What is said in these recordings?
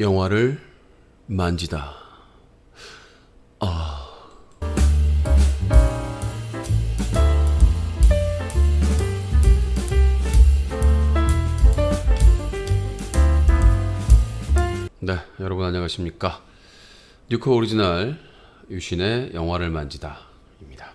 영화를 만지다. 네, 여러분 안녕하십니까? 뉴코 오리지널 유신의 영화를 만지다입니다.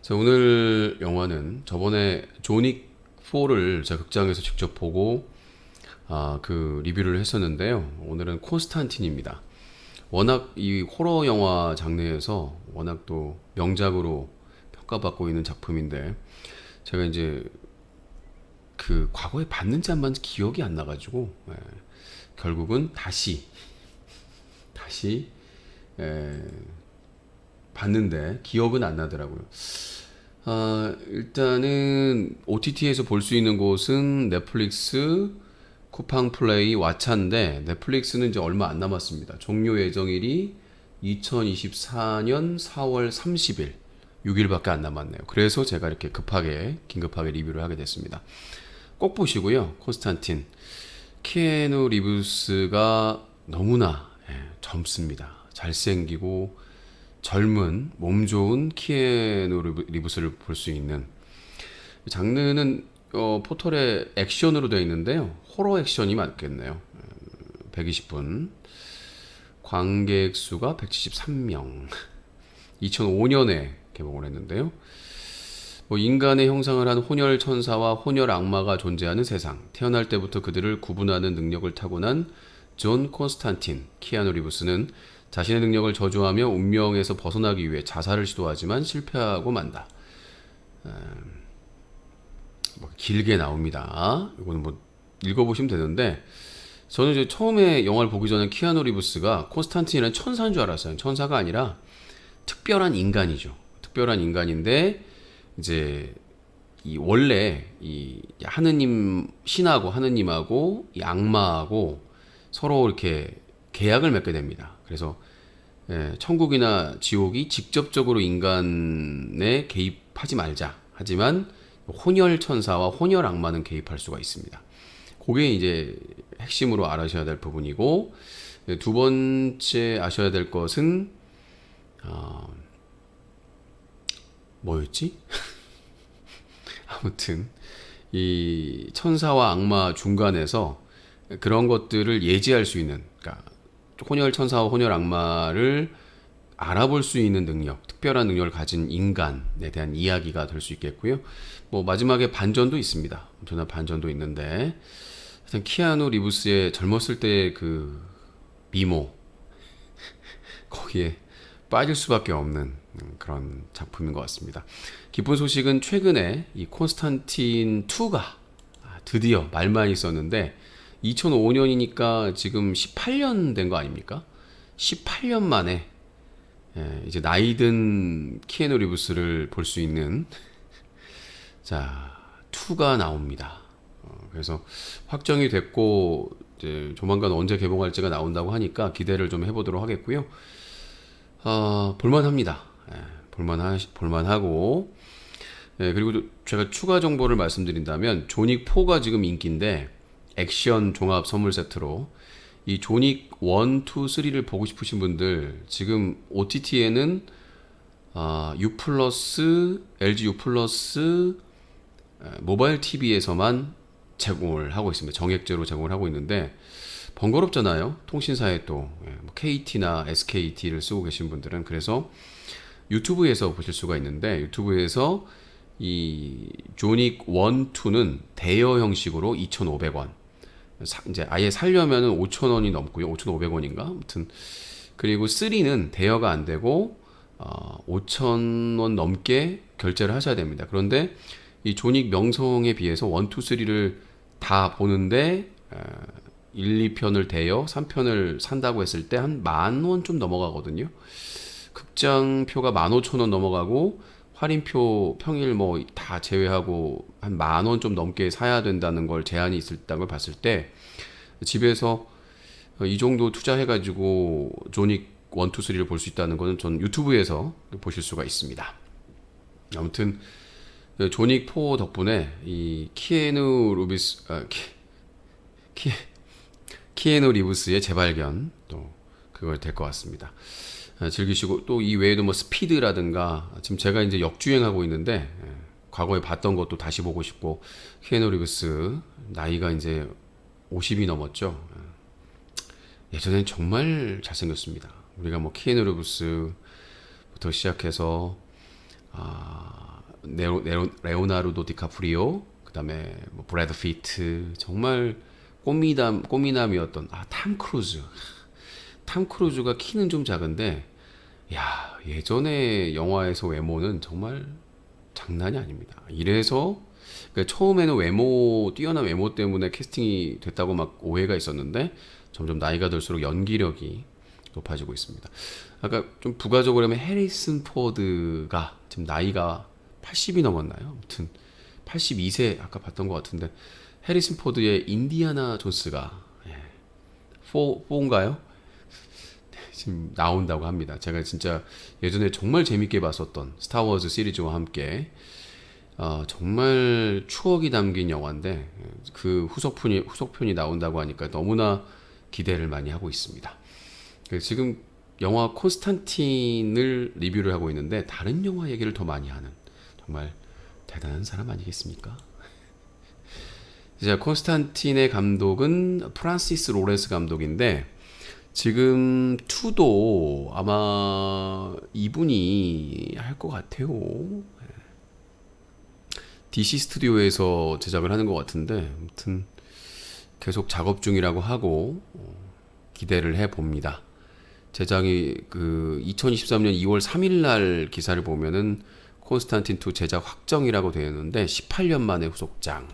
자, 오늘 영화는 저번에 조닉 4를 제가 극장에서 직접 보고 아, 그 리뷰를 했었는데요. 오늘은 콘스탄틴입니다. 워낙 이 호러 영화 장르에서 워낙 또 명작으로 평가받고 있는 작품인데 제가 이제 그 과거에 봤는지 안 봤는지 기억이 안 나가지고 예, 결국은 다시 다시 예, 봤는데 기억은 안 나더라고요. 아, 일단은 OTT에서 볼 수 있는 곳은 넷플릭스, 쿠팡 플레이, 왓챠인데 넷플릭스는 이제 얼마 안 남았습니다. 종료 예정일이 2024년 4월 30일, 6일밖에 안 남았네요. 그래서 제가 이렇게 급하게 긴급하게 리뷰를 하게 됐습니다. 꼭 보시고요. 콘스탄틴. 키에누 리브스가 너무나 예, 젊습니다. 잘생기고 젊은 몸 좋은 키에누 리브- 리브스를 볼 수 있는 장르는 어, 포털에 액션으로 되어 있는데요. 호러 액션이 맞겠네요. 120분. 관객 수가 173명. 2005년에 개봉을 했는데요. 뭐 인간의 형상을 한 혼혈 천사와 혼혈 악마가 존재하는 세상. 태어날 때부터 그들을 구분하는 능력을 타고난 존 콘스탄틴 키아누 리브스는 자신의 능력을 저주하며 운명에서 벗어나기 위해 자살을 시도하지만 실패하고 만다. 음, 뭐 길게 나옵니다. 이거는 뭐 읽어보시면 되는데 저는 이제 처음에 영화를 보기 전에 키아누 리브스가 콘스탄틴이라는 천사인 줄 알았어요. 천사가 아니라 특별한 인간이죠. 특별한 인간인데 이제 이 원래 이 하느님 신하고 하느님하고 이 악마하고 서로 이렇게 계약을 맺게 됩니다. 그래서 예, 천국이나 지옥이 직접적으로 인간에 개입하지 말자. 하지만 혼혈 천사와 혼혈 악마는 개입할 수가 있습니다. 그게 이제 핵심으로 알아셔야 될 부분이고 예, 두 번째 아셔야 될 것은 어, 뭐였지? 아무튼 이 천사와 악마 중간에서 그런 것들을 예지할 수 있는 그러니까 혼혈 천사와 혼혈 악마를 알아볼 수 있는 능력, 특별한 능력을 가진 인간에 대한 이야기가 될 수 있겠고요. 뭐 마지막에 반전도 있습니다. 엄청난 반전도 있는데 하여튼 키아누 리브스의 젊었을 때그 미모 거기에 빠질 수밖에 없는 음, 그런 작품인 것 같습니다. 기쁜 소식은 최근에 이 콘스탄틴 2가 드디어 말만 있었는데 2005년이니까 지금 18년 된 거 아닙니까? 18년 만에 예, 이제 나이든 키에누 리브스를 볼 수 있는 자 2가 나옵니다. 어, 그래서 확정이 됐고 이제 조만간 언제 개봉할지가 나온다고 하니까 기대를 좀 해보도록 하겠고요. 어, 볼만합니다. 예, 볼만하 볼만하고 예, 그리고 또 제가 추가 정보를 말씀드린다면 조닉 4가 지금 인기인데 액션 종합 선물 세트로 이 조닉 1, 2, 3를 보고 싶으신 분들 지금 OTT에는 아, U 플러스 LG U 플러스 에, 모바일 TV에서만 제공을 하고 있습니다. 정액제로 제공을 하고 있는데 번거롭잖아요. 통신사에 또 예, 뭐 KT나 SKT를 쓰고 계신 분들은 그래서 유튜브에서 보실 수가 있는데 유튜브에서 이 조닉 1, 2는 대여 형식으로 2,500원. 사- 이제 아예 살려면은 5,000원이 넘고요. 5,500원인가? 아무튼 그리고 3는 대여가 안 되고 어, 5,000원 넘게 결제를 하셔야 됩니다. 그런데 이 조닉 명성에 비해서 1, 2, 3를 다 보는데 어, 1, 2편을 대여, 3편을 산다고 했을 때 한 만 원 좀 넘어가거든요. 극장표가 15,000원 넘어가고 할인표 평일 뭐 다 제외하고 한 만 원 좀 넘게 사야 된다는 걸 제한이 있었다는 걸 봤을 때 집에서 이 정도 투자해가지고 조닉 1, 2, 3를 볼 수 있다는 거는 전 유튜브에서 보실 수가 있습니다. 아무튼 조닉 4 덕분에 이 키에누 루비스 아, 키, 키 키에노 리브스의 재발견 또 그걸 될 것 같습니다. 아, 즐기시고 또 이 외에도 뭐 스피드라든가 지금 제가 이제 역주행하고 있는데 예, 과거에 봤던 것도 다시 보고 싶고 키에노 리브스 나이가 이제 50이 넘었죠. 예. 예전엔 정말 잘생겼습니다. 우리가 뭐 키에노 리브스부터 시작해서 아, 네오, 네오, 레오나르도 디카프리오 그다음에 뭐 브래드 피트 정말 꽃미남 꽃미남이었던 아탐 크루즈 탐 크루즈가 키는 좀 작은데 야 예전에 영화에서 외모는 정말 장난이 아닙니다. 이래서 그러니까 처음에는 외모 뛰어난 외모 때문에 캐스팅이 됐다고 막 오해가 있었는데 점점 나이가 들수록 연기력이 높아지고 있습니다. 아까 좀 부가적으로 하면 해리슨 포드가 지금 나이가 80이 넘었나요? 아무튼 82세 아까 봤던 것 같은데 해리슨 포드의 인디아나 존스가 예. 4, 4인가요? 지금 나온다고 합니다. 제가 진짜 예전에 정말 재밌게 봤었던 스타워즈 시리즈와 함께 어, 정말 추억이 담긴 영화인데 그 후속편이 후속편이 나온다고 하니까 너무나 기대를 많이 하고 있습니다. 그 지금 영화 콘스탄틴을 리뷰를 하고 있는데 다른 영화 얘기를 더 많이 하는 정말 대단한 사람 아니겠습니까? 이제 콘스탄틴의 감독은 프란시스 로렌스 감독인데 지금 2도 아마 이분이 할 것 같아요. DC 스튜디오에서 제작을 하는 것 같은데 아무튼 계속 작업 중이라고 하고 어, 기대를 해 봅니다. 제작이 그 2023년 2월 3일 날 기사를 보면은 콘스탄틴 2 제작 확정이라고 되어 있는데 18년 만에 후속장.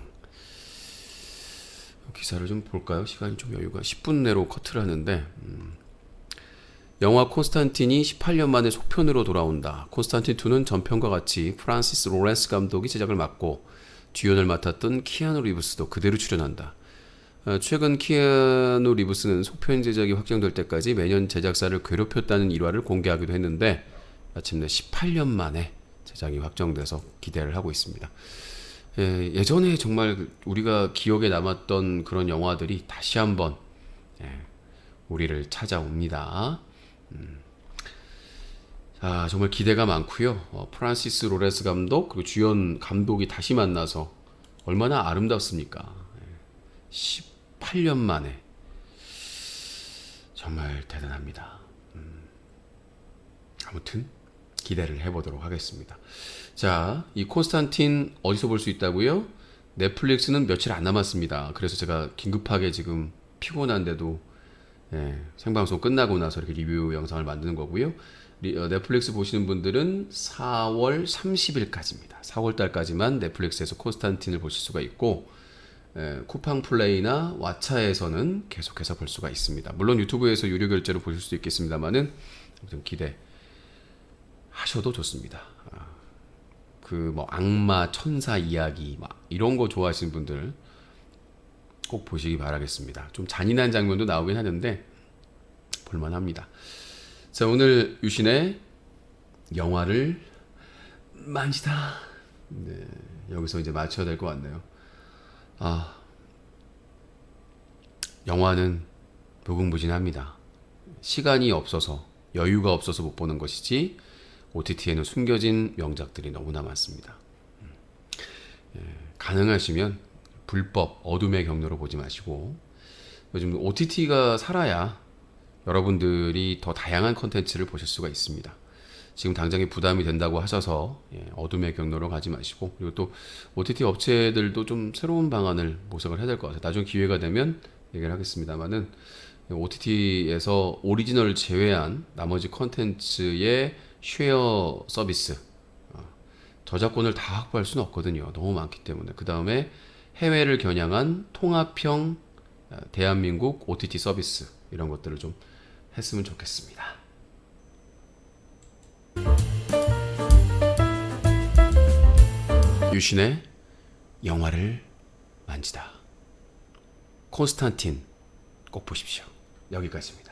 기사를 좀 볼까요? 시간이 좀 여유가 10분 내로 커트를 하는데 음. 영화 콘스탄틴이 18년 만에 속편으로 돌아온다. 콘스탄틴 2는 전편과 같이 프란시스 로렌스 감독이 제작을 맡고 주연을 맡았던 키아누 리브스도 그대로 출연한다. 어, 최근 키아누 리브스는 속편 제작이 확정될 때까지 매년 제작사를 괴롭혔다는 일화를 공개하기도 했는데 마침내 18년 만에 제작이 확정돼서 기대를 하고 있습니다. 예, 예전에 정말 우리가 기억에 남았던 그런 영화들이 다시 한번 예, 우리를 찾아옵니다. 음. 자, 정말 기대가 많고요. 어, 프란시스 로레스 감독 그리고 주연 감독이 다시 만나서 얼마나 아름답습니까? 예, 18년 만에 정말 대단합니다. 음. 아무튼 기대를 해보도록 하겠습니다. 자, 이 콘스탄틴 어디서 볼 수 있다고요? 넷플릭스는 며칠 안 남았습니다. 그래서 제가 긴급하게 지금 피곤한데도 예, 생방송 끝나고 나서 이렇게 리뷰 영상을 만드는 거고요. 리, 어, 넷플릭스 보시는 분들은 4월 30일까지입니다. 4월 달까지만 넷플릭스에서 콘스탄틴을 보실 수가 있고 예, 쿠팡 플레이나 왓챠에서는 계속해서 볼 수가 있습니다. 물론 유튜브에서 유료 결제로 보실 수 있겠습니다만은 아무튼 기대 하셔도 좋습니다. 그 뭐 악마 천사 이야기 막 이런 거 좋아하시는 분들 꼭 보시기 바라겠습니다. 좀 잔인한 장면도 나오긴 하는데 볼만합니다. 자 오늘 유신의 영화를 만지다. 네, 여기서 이제 마쳐야 될 것 같네요. 아 영화는 무궁무진합니다. 시간이 없어서 여유가 없어서 못 보는 것이지 OTT에는 숨겨진 명작들이 너무나 많습니다. 음. 예, 가능하시면 불법 어둠의 경로로 보지 마시고 요즘 OTT가 살아야 여러분들이 더 다양한 컨텐츠를 보실 수가 있습니다. 지금 당장에 부담이 된다고 하셔서 예, 어둠의 경로로 가지 마시고 그리고 또 OTT 업체들도 좀 새로운 방안을 모색을 해야 될 것 같아요. 나중에 기회가 되면 얘기를 하겠습니다만은 OTT에서 오리지널을 제외한 나머지 컨텐츠의 쉐어 서비스 어, 저작권을 다 확보할 수는 없거든요. 너무 많기 때문에 그 다음에 해외를 겨냥한 통합형 어, 대한민국 OTT 서비스 이런 것들을 좀 했으면 좋겠습니다. 유신의 영화를 만지다. 콘스탄틴 꼭 보십시오. 여기까지입니다.